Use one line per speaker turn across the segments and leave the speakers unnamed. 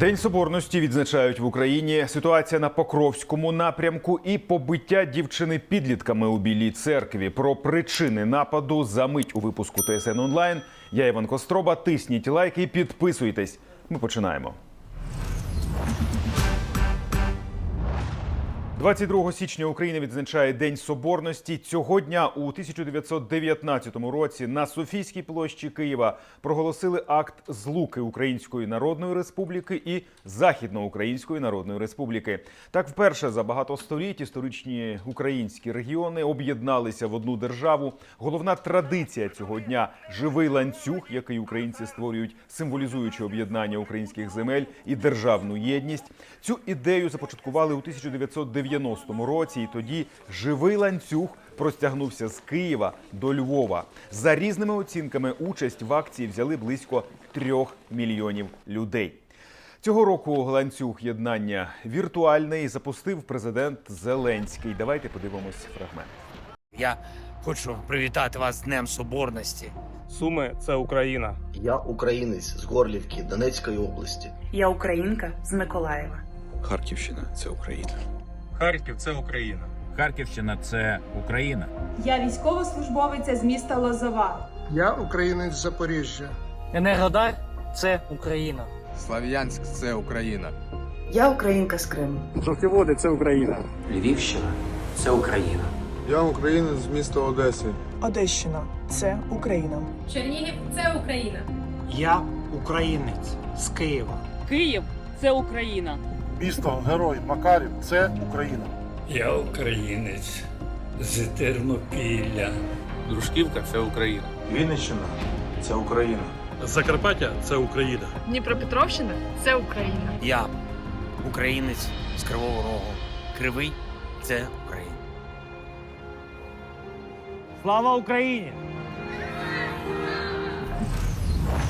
День соборності відзначають в Україні. Ситуація на Покровському напрямку і побиття дівчини підлітками у Білій церкві. Про причини нападу за мить у випуску ТСН онлайн. Я Іван Костроба. Тисніть лайки підписуйтесь. Ми починаємо. 22 січня Україна відзначає День Соборності. Цього дня у 1919 році на Софійській площі Києва проголосили акт злуки Української Народної Республіки і Західноукраїнської Народної Республіки. Так, вперше за багато століть історичні українські регіони об'єдналися в одну державу. Головна традиція цього дня живий ланцюг, який українці створюють, символізуючи об'єднання українських земель і державну єдність. Цю ідею започаткували у 1990 році, і тоді живий ланцюг простягнувся з Києва до Львова. За різними оцінками, участь в акції взяли близько трьох мільйонів людей. Цього року ланцюг єднання віртуальний запустив президент Зеленський. Давайте подивимось фрагмент.
Я хочу привітати вас з Днем Соборності.
Суми це Україна.
Я українець з Горлівки Донецької області.
Я українка з Миколаєва.
Харківщина це Україна.
Харків це Україна.
Харківщина це Україна.
Я військовослужбовиця з міста Лозова.
Я українець з Запоріжжя.
Енергодар це Україна.
Слав'янськ це Україна.
Я українка з Криму.
Жовтіводи це Україна.
Львівщина це Україна.
Я українець з міста Одеси.
Одещина це Україна. Чернігів це Україна.
Я українець з Києва.
Київ це Україна.
Місто Герой Макарів це Україна.
Я українець з Тернопілля.
Дружківка це Україна.
Вінниччина це Україна.
Закарпаття це Україна.
Дніпропетровщина це Україна.
Я українець з Кривого Рогу. Кривий це Україна.
Слава Україні!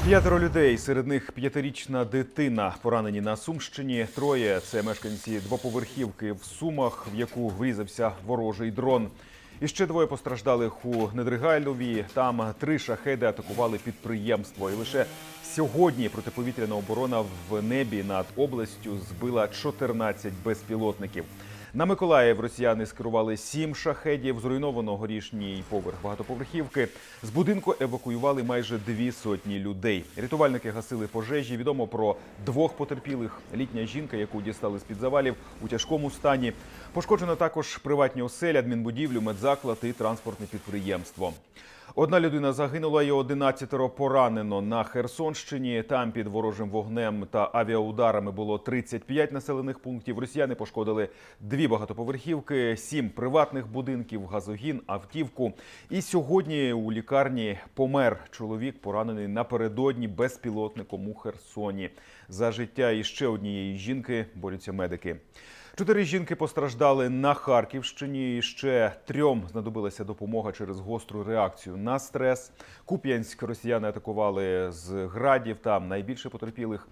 П'ятеро людей, серед них п'ятирічна дитина, поранені на Сумщині. Троє це мешканці двоповерхівки в Сумах, в яку врізався ворожий дрон. І ще двоє постраждалих у Недригайлові. Там три шахеди атакували підприємство. І лише сьогодні протиповітряна оборона в небі над областю збила 14 безпілотників. На Миколаїв росіяни скерували сім шахедів. Зруйновано горішній поверх багатоповерхівки. З будинку евакуювали майже дві сотні людей. Рятувальники гасили пожежі. Відомо про двох потерпілих. Літня жінка, яку дістали з під завалів у тяжкому стані. Пошкоджено також приватні оселі, адмінбудівлю, медзаклад і транспортне підприємство. Одна людина загинула і 11 поранено на Херсонщині. Там під ворожим вогнем та авіаударами було 35 населених пунктів. Росіяни пошкодили дві багатоповерхівки, сім приватних будинків, газогін, автівку. І сьогодні у лікарні помер чоловік, поранений напередодні безпілотником у Херсоні. За життя іще однієї жінки борються медики. Чотири жінки постраждали на Харківщині. Ще трьом знадобилася допомога через гостру реакцію на стрес. Куп'янськ росіяни атакували з градів. Там найбільше потерпілих.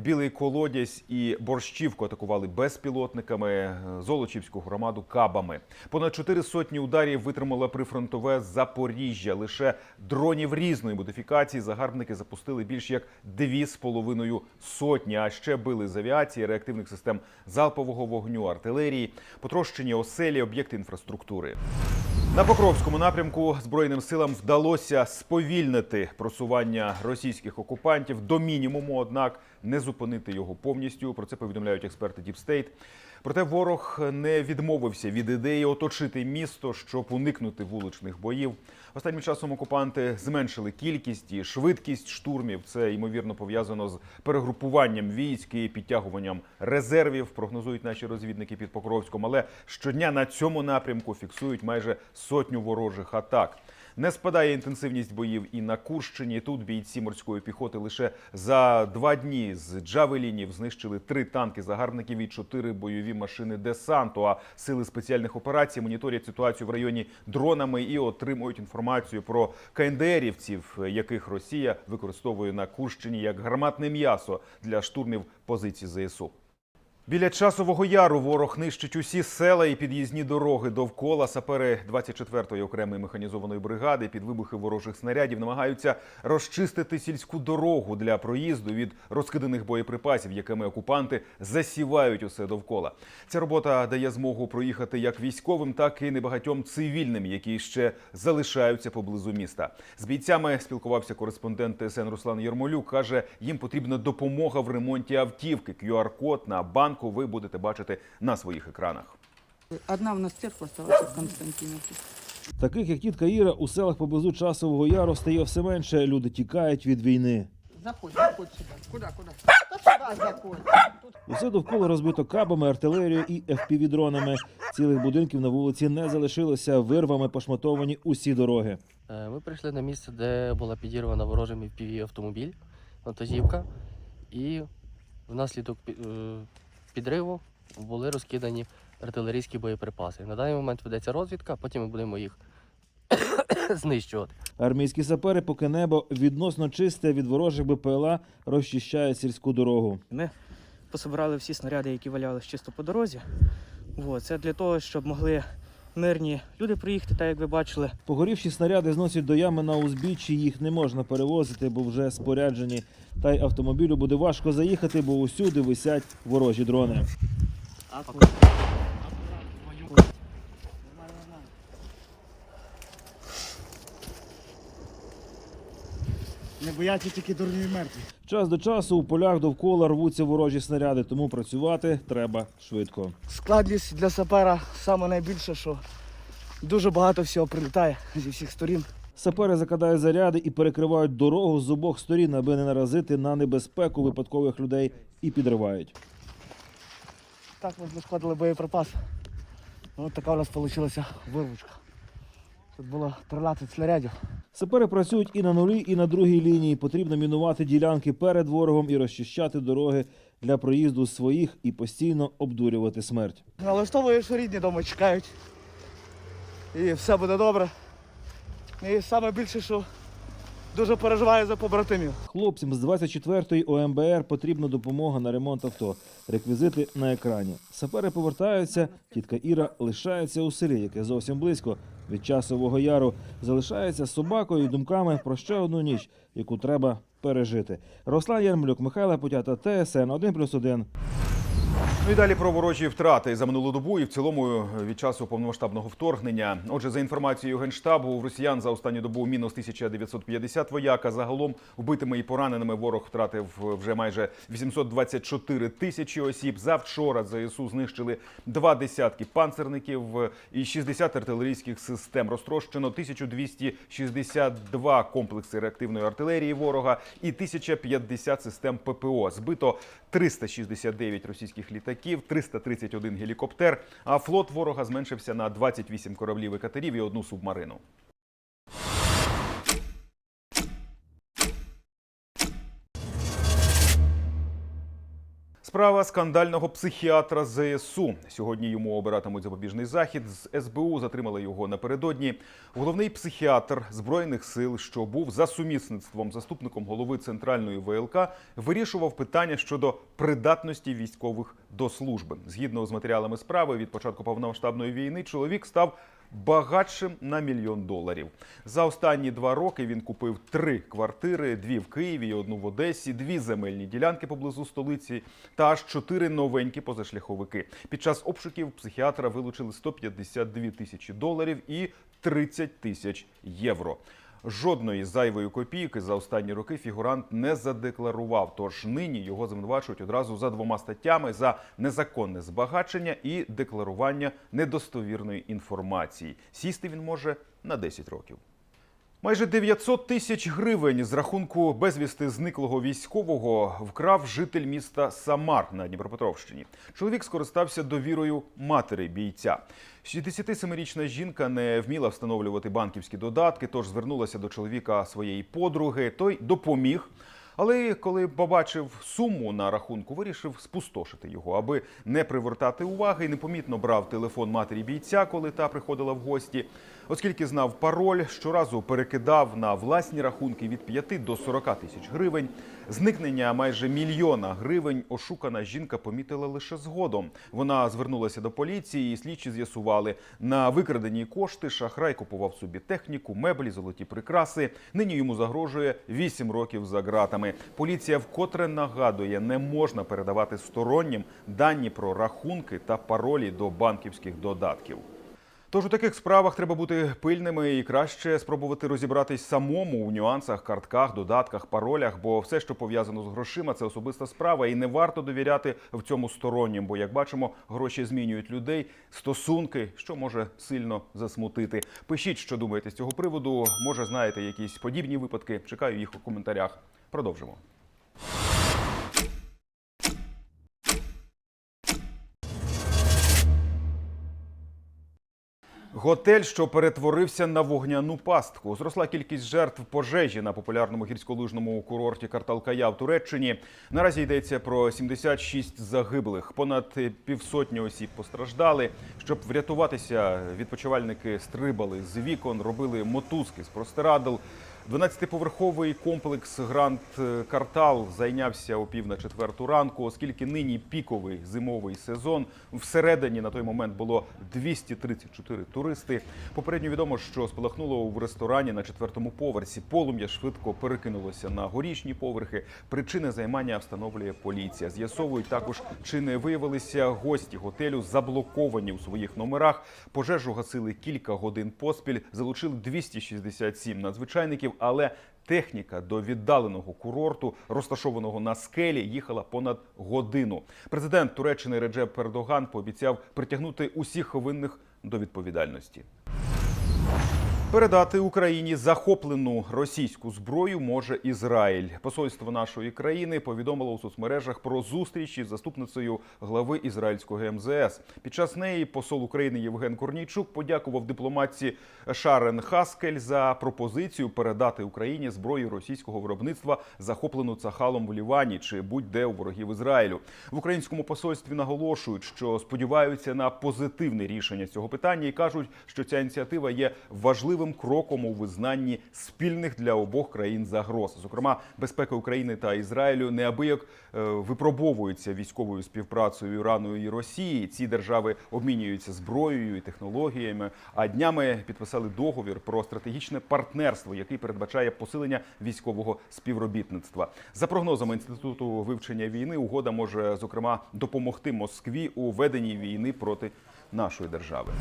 Білий колодязь і борщівку атакували безпілотниками. Золочівську громаду кабами. Понад чотири сотні ударів витримало прифронтове Запоріжжя. Лише дронів різної модифікації загарбники запустили більш як дві з половиною сотні. А ще били з авіації, реактивних систем залпового вогню, артилерії, потрощені оселі, об'єкти інфраструктури. На Покровському напрямку Збройним силам вдалося сповільнити просування російських окупантів до мінімуму, однак не зупинити його повністю. Про це повідомляють експерти State. Проте ворог не відмовився від ідеї оточити місто, щоб уникнути вуличних боїв. Останнім часом окупанти зменшили кількість і швидкість штурмів. Це ймовірно пов'язано з перегрупуванням військ і підтягуванням резервів. Прогнозують наші розвідники під Покровськом. Але щодня на цьому напрямку фіксують майже сотню ворожих атак. Не спадає інтенсивність боїв і на Курщині. Тут бійці морської піхоти лише за два дні з джавелінів знищили три танки загарбників і чотири бойові машини десанту. А сили спеціальних операцій моніторять ситуацію в районі дронами і отримують інформацію про КНДРівців, яких Росія використовує на Курщині як гарматне м'ясо для штурмів позицій ЗСУ. Біля часового яру ворог нищить усі села і під'їзні дороги довкола. Сапери 24-ї окремої механізованої бригади під вибухи ворожих снарядів намагаються розчистити сільську дорогу для проїзду від розкиданих боєприпасів, якими окупанти засівають усе довкола. Ця робота дає змогу проїхати як військовим, так і небагатьом цивільним, які ще залишаються поблизу міста. З бійцями спілкувався кореспондент ТСН Руслан Єрмолюк. каже, їм потрібна допомога в ремонті автівки. QR-код на банку ви будете бачити на своїх екранах.
Одна в нас церква осталась в Константиновке.
Таких, як тітка Іра, у селах поблизу часового яру стає все менше. Люди тікають від війни.
Заходь, заходь сюди. Та сюди заходь.
Усе довкола розбито кабами, артилерією і FPV-дронами. Цілих будинків на вулиці не залишилося. Вирвами пошматовані усі дороги.
Е, Ми прийшли на місце, де була підірвана ворожим FPV автомобіль, вантажівка, і внаслідок е, підриву були розкидані артилерійські боєприпаси. На даний момент ведеться розвідка, потім ми будемо їх знищувати.
Армійські сапери, поки небо відносно чисте від ворожих БПЛА, розчищає сільську дорогу.
Ми пособирали всі снаряди, які валялись чисто по дорозі. Це для того, щоб могли мирні люди приїхати, так як ви бачили.
Погорівші снаряди зносять до ями на узбіччі. Їх не можна перевозити, бо вже споряджені. Та й автомобілю буде важко заїхати, бо усюди висять ворожі дрони.
Не бояться тільки дурні і мертві.
Час до часу у полях довкола рвуться ворожі снаряди, тому працювати треба швидко.
Складність для сапера саме найбільше, що дуже багато всього прилітає зі всіх сторін.
Сапери закидають заряди і перекривають дорогу з обох сторін, аби не наразити на небезпеку випадкових людей і підривають.
Так ми складали боєприпас. Ось така у нас вийшла вирвучка. Тут було 13 снарядів.
Сапери працюють і на нулі, і на другій лінії. Потрібно мінувати ділянки перед ворогом і розчищати дороги для проїзду своїх і постійно обдурювати смерть.
Налаштовуєш, що рідні дома чекають. І все буде добре. І саме більше, що дуже переживаю за побратимів.
Хлопцям з 24-ї ОМБР потрібна допомога на ремонт авто. Реквізити на екрані. Сапери повертаються. Тітка Іра лишається у селі, яке зовсім близько від часового яру. Залишається собакою і думками про ще одну ніч, яку треба пережити. Руслан Ярмлюк, Михайло Путята, ТСН 1+,1.
Ну і далі про ворожі втрати за минулу добу і в цілому від часу повномасштабного вторгнення. Отже, за інформацією генштабу, в росіян за останню добу мінус 1950 вояка. Загалом вбитими і пораненими ворог втратив вже майже 824 тисячі осіб. Завчора ЗСУ знищили два десятки панцерників і 60 артилерійських систем. Розтрощено 1262 комплекси реактивної артилерії ворога і 1050 систем ППО. Збито 369 російських літаків, 331 гелікоптер. А флот ворога зменшився на 28 кораблів і катерів і одну субмарину. Справа скандального психіатра ЗСУ. Сьогодні йому обиратимуть запобіжний захід. З СБУ затримали його напередодні. Головний психіатр збройних сил, що був за сумісництвом заступником голови центральної ВЛК, вирішував питання щодо придатності військових до служби. Згідно з матеріалами справи, від початку повномасштабної війни чоловік став багатшим на мільйон доларів. За останні два роки він купив три квартири: дві в Києві, одну в Одесі, дві земельні ділянки поблизу столиці та аж чотири новенькі позашляховики. Під час обшуків психіатра вилучили 152 тисячі доларів і 30 тисяч євро. Жодної зайвої копійки за останні роки фігурант не задекларував. Тож нині його звинувачують одразу за двома статтями: за незаконне збагачення і декларування недостовірної інформації. Сісти він може на 10 років. Майже 900 тисяч гривень з рахунку безвісти зниклого військового вкрав житель міста Самар на Дніпропетровщині. Чоловік скористався довірою матері бійця. 67-річна жінка не вміла встановлювати банківські додатки, тож звернулася до чоловіка своєї подруги. Той допоміг. Але коли побачив суму на рахунку, вирішив спустошити його, аби не привертати уваги. Непомітно брав телефон матері бійця, коли та приходила в гості. Оскільки знав пароль, щоразу перекидав на власні рахунки від 5 до 40 тисяч гривень. Зникнення майже мільйона гривень ошукана жінка помітила лише згодом. Вона звернулася до поліції, і слідчі з'ясували на викрадені кошти. Шахрай купував собі техніку, меблі, золоті прикраси. Нині йому загрожує 8 років за ґратами. Поліція вкотре нагадує, не можна передавати стороннім дані про рахунки та паролі до банківських додатків. Тож у таких справах треба бути пильними і краще спробувати розібратись самому у нюансах, картках, додатках, паролях, бо все, що пов'язано з грошима, це особиста справа, і не варто довіряти в цьому стороннім. Бо, як бачимо, гроші змінюють людей, стосунки, що може сильно засмутити. Пишіть, що думаєте з цього приводу. Може, знаєте якісь подібні випадки. Чекаю їх у коментарях. Продовжимо. Готель, що перетворився на вогняну пастку. Зросла кількість жертв пожежі на популярному гірськолижному курорті Карталкая в Туреччині. Наразі йдеться про 76 загиблих. Понад півсотні осіб постраждали. Щоб врятуватися, відпочивальники стрибали з вікон, робили мотузки з простирадл. 12-поверховий комплекс Гранд Картал зайнявся о пів на четверту ранку, оскільки нині піковий зимовий сезон. Всередині на той момент було 234 туристи. Попередньо відомо, що спалахнуло в ресторані на четвертому поверсі. Полум'я швидко перекинулося на горішні поверхи. Причини займання встановлює поліція. З'ясовують також, чи не виявилися гості готелю заблоковані у своїх номерах. Пожежу гасили кілька годин поспіль. Залучили 267 надзвичайників, але техніка до віддаленого курорту, розташованого на скелі, їхала понад годину. Президент Туреччини Реджеп Ердоган пообіцяв притягнути усіх винних до відповідальності. Передати Україні захоплену російську зброю може Ізраїль. Посольство нашої країни повідомило у соцмережах про зустріч із заступницею глави ізраїльського МЗС. Під час неї посол України Євген Корнійчук подякував дипломатці Шарен Хаскель за пропозицію передати Україні зброю російського виробництва, захоплену Цахалом в Лівані чи будь-де у ворогів Ізраїлю. В українському посольстві наголошують, що сподіваються на позитивне рішення цього питання і кажуть, що ця ініціатива є важливим кроком у визнанні спільних для обох країн загроз. Зокрема, безпека України та Ізраїлю неабияк е, випробовується військовою співпрацею Ірану і Росії. Ці держави обмінюються зброєю і технологіями. А днями підписали договір про стратегічне партнерство, який передбачає посилення військового співробітництва. За прогнозами інституту вивчення війни, угода може зокрема допомогти Москві у веденні війни проти нашої держави.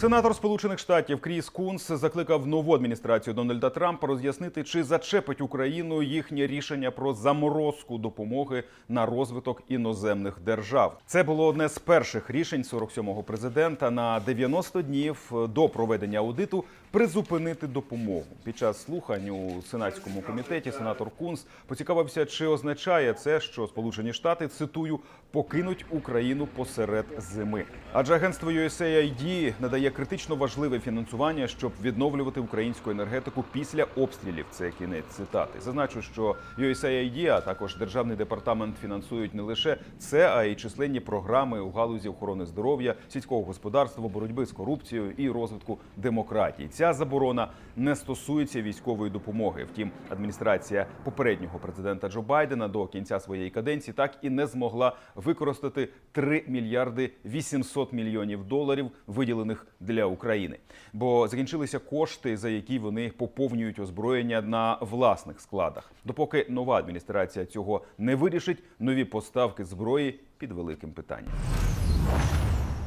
Сенатор Сполучених Штатів Кріс Кунс закликав нову адміністрацію Дональда Трампа роз'яснити, чи зачепить Україну їхнє рішення про заморозку допомоги на розвиток іноземних держав. Це було одне з перших рішень 47-го президента на 90 днів до проведення аудиту призупинити допомогу. Під час слухань у сенатському комітеті сенатор Кунс поцікавився, чи означає це, що Сполучені Штати цитую покинуть Україну посеред зими. Адже агентство USAID надає критично важливе фінансування, щоб відновлювати українську енергетику після обстрілів. Це кінець цитати. Зазначу, що USAID, а також державний департамент фінансують не лише це, а й численні програми у галузі охорони здоров'я, сільського господарства, боротьби з корупцією і розвитку демократії. Ця заборона не стосується військової допомоги. Втім, адміністрація попереднього президента Джо Байдена до кінця своєї каденції так і не змогла використати 3 мільярди 800 мільйонів доларів, виділених для України. Бо закінчилися кошти, за які вони поповнюють озброєння на власних складах. Допоки нова адміністрація цього не вирішить, нові поставки зброї під великим питанням.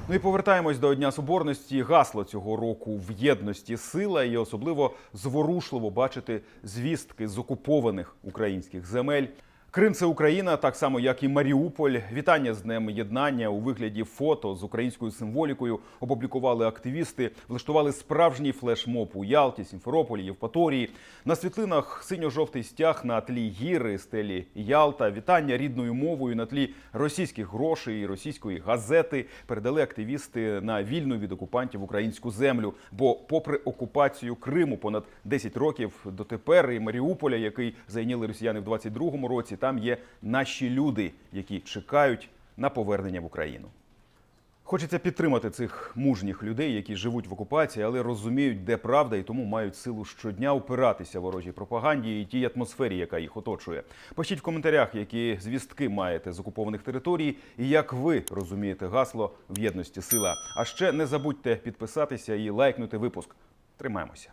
Ну і повертаємось до Дня Соборності. Гасло цього року в єдності сила і особливо зворушливо бачити звістки з окупованих українських земель. Крим це Україна, так само як і Маріуполь. Вітання з Днем Єднання у вигляді фото з українською символікою опублікували активісти, влаштували справжній флешмоб у Ялті, Сімферополі, Євпаторії. На світлинах синьо-жовтий стяг на тлі гіри, стелі Ялта. Вітання рідною мовою на тлі російських грошей і російської газети передали активісти на вільну від окупантів українську землю. Бо, попри окупацію Криму, понад 10 років дотепер і Маріуполя, який зайняли росіяни в 22-му році, там є наші люди, які чекають на повернення в Україну. Хочеться підтримати цих мужніх людей, які живуть в окупації, але розуміють, де правда, і тому мають силу щодня опиратися ворожій пропаганді і тій атмосфері, яка їх оточує. Пишіть в коментарях, які звістки маєте з окупованих територій, і як ви розумієте гасло в єдності сила. А ще не забудьте підписатися і лайкнути випуск. Тримаємося.